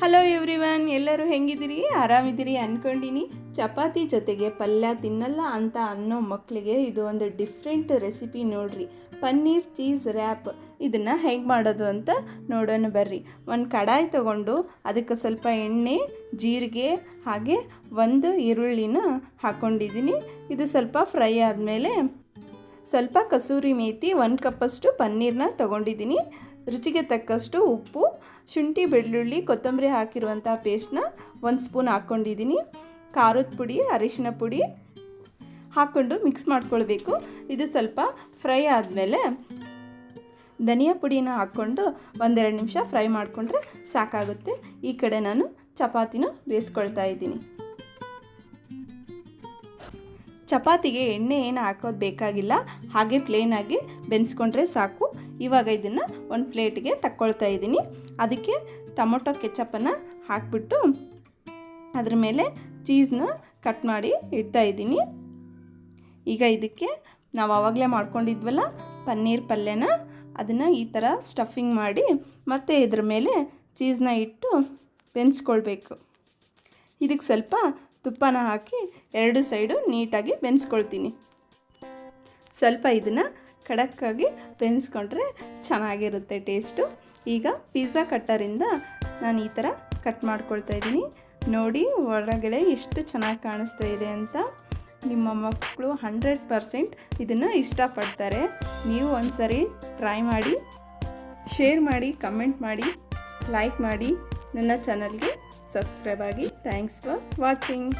Hello everyone ಎಲ್ಲರೂ ಹೆಂಗಿದ್ದೀರಿ? ಆರಾಮಿದ್ದೀರಿ ಅಂದ್ಕೊಂಡಿನಿ ಚಪಾತಿ ಜೊತೆಗೆ ಪಲ್ಯ ತಿನ್ನಲ್ಲ ಅಂತ ಅನ್ನೋ ಮಕ್ಕಳಿಗೆ ಇದು ಒಂದು ಡಿಫ್ರೆಂಟ್ ರೆಸಿಪಿ ನೋಡ್ರಿ. ಪನ್ನೀರ್ ಚೀಸ್ ರ್ಯಾಪ್ ಇದನ್ನು ಹೇಗೆ ಮಾಡೋದು ಅಂತ ನೋಡೋಣ ಬರ್ರಿ. ಒಂದು ಕಡಾಯಿ ತಗೊಂಡು ಅದಕ್ಕೆ ಸ್ವಲ್ಪ ಎಣ್ಣೆ, ಜೀರಿಗೆ ಹಾಗೆ ಒಂದು ಈರುಳ್ಳಿನ ಹಾಕ್ಕೊಂಡಿದ್ದೀನಿ ಇದು ಸ್ವಲ್ಪ ಫ್ರೈ ಆದಮೇಲೆ ಸ್ವಲ್ಪ ಕಸೂರಿ ಮೇತಿ ಒಂದು ಕಪ್ಪಷ್ಟು ಪನ್ನೀರನ್ನ ತೊಗೊಂಡಿದ್ದೀನಿ ರುಚಿಗೆ ತಕ್ಕಷ್ಟು ಉಪ್ಪು, ಶುಂಠಿ, ಬೆಳ್ಳುಳ್ಳಿ, ಕೊತ್ತಂಬರಿ ಹಾಕಿರುವಂಥ ಪೇಸ್ಟ್ನ ಒಂದು ಸ್ಪೂನ್ ಹಾಕ್ಕೊಂಡಿದ್ದೀನಿ ಖಾರದ ಪುಡಿ, ಅರಿಶಿನ ಪುಡಿ ಹಾಕ್ಕೊಂಡು ಮಿಕ್ಸ್ ಮಾಡ್ಕೊಳ್ಬೇಕು. ಇದು ಸ್ವಲ್ಪ ಫ್ರೈ ಆದಮೇಲೆ ಧನಿಯಾ ಪುಡಿನ ಹಾಕ್ಕೊಂಡು ಒಂದೆರಡು ನಿಮಿಷ ಫ್ರೈ ಮಾಡಿಕೊಂಡ್ರೆ ಸಾಕಾಗುತ್ತೆ. ಈ ಕಡೆ ನಾನು ಚಪಾತಿನ ಬೇಯಿಸ್ಕೊಳ್ತಾ ಇದ್ದೀನಿ. ಚಪಾತಿಗೆ ಎಣ್ಣೆ ಏನು ಹಾಕೋದು ಬೇಕಾಗಿಲ್ಲ. ಹಾಗೆ ಪ್ಲೇನಾಗಿ ಬೆನ್ಸ್ಕೊಂಡ್ರೆ ಸಾಕು. ಇವಾಗ ಇದನ್ನು ಒಂದು ಪ್ಲೇಟ್ಗೆ ತಕ್ಕೊಳ್ತಾ ಇದ್ದೀನಿ. ಅದಕ್ಕೆ ಟೊಮೊಟೊ ಕೆಚಪ್ಪನ್ನು ಹಾಕಿಬಿಟ್ಟು ಅದ್ರ ಮೇಲೆ ಚೀಸ್ನ ಕಟ್ ಮಾಡಿ ಇಡ್ತಾ ಇದ್ದೀನಿ. ಈಗ ಇದಕ್ಕೆ ನಾವು ಆವಾಗಲೇ ಮಾಡ್ಕೊಂಡಿದ್ವಲ್ಲ, ಪನ್ನೀರ್ ಪಲ್ಯನ, ಅದನ್ನು ಈ ಥರ ಸ್ಟಫಿಂಗ್ ಮಾಡಿ ಮತ್ತೆ ಇದ್ರ ಮೇಲೆ ಚೀಸ್ನ ಇಟ್ಟು ಬೆನ್ಸ್ಕೊಳ್ಬೇಕು. ಇದಕ್ಕೆ ಸ್ವಲ್ಪ ತುಪ್ಪನ ಹಾಕಿ ಎರಡು ಸೈಡು ನೀಟಾಗಿ ಬೆನ್ಸ್ಕೊಳ್ತೀನಿ. ಸ್ವಲ್ಪ ಇದನ್ನು ಖಡಕ್ಕಾಗಿ ಬೆನ್ಸ್ಕೊಂಡ್ರೆ ಚೆನ್ನಾಗಿರುತ್ತೆ ಟೇಸ್ಟು. ಈಗ ಪಿಜ್ಜಾ ಕಟ್ಟರಿಂದ ನಾನು ಈ ಥರ ಕಟ್ ಮಾಡ್ಕೊಳ್ತಾ ಇದ್ದೀನಿ. ನೋಡಿ ಒಳಗಡೆ ಎಷ್ಟು ಚೆನ್ನಾಗಿ ಕಾಣಿಸ್ತಾ ಇದೆ ಅಂತ. ನಿಮ್ಮ ಮಕ್ಕಳು ಹಂಡ್ರೆಡ್ ಪರ್ಸೆಂಟ್ ಇದನ್ನು ಇಷ್ಟಪಡ್ತಾರೆ. ನೀವು ಒಂದು ಸರಿ ಟ್ರೈ ಮಾಡಿ, ಶೇರ್ ಮಾಡಿ, ಕಮೆಂಟ್ ಮಾಡಿ, ಲೈಕ್ ಮಾಡಿ. ನನ್ನ ಚಾನಲ್ಗೆ ಸಬ್ಸ್ಕ್ರೈಬ್ ಆಗಿ. Thanks for watching.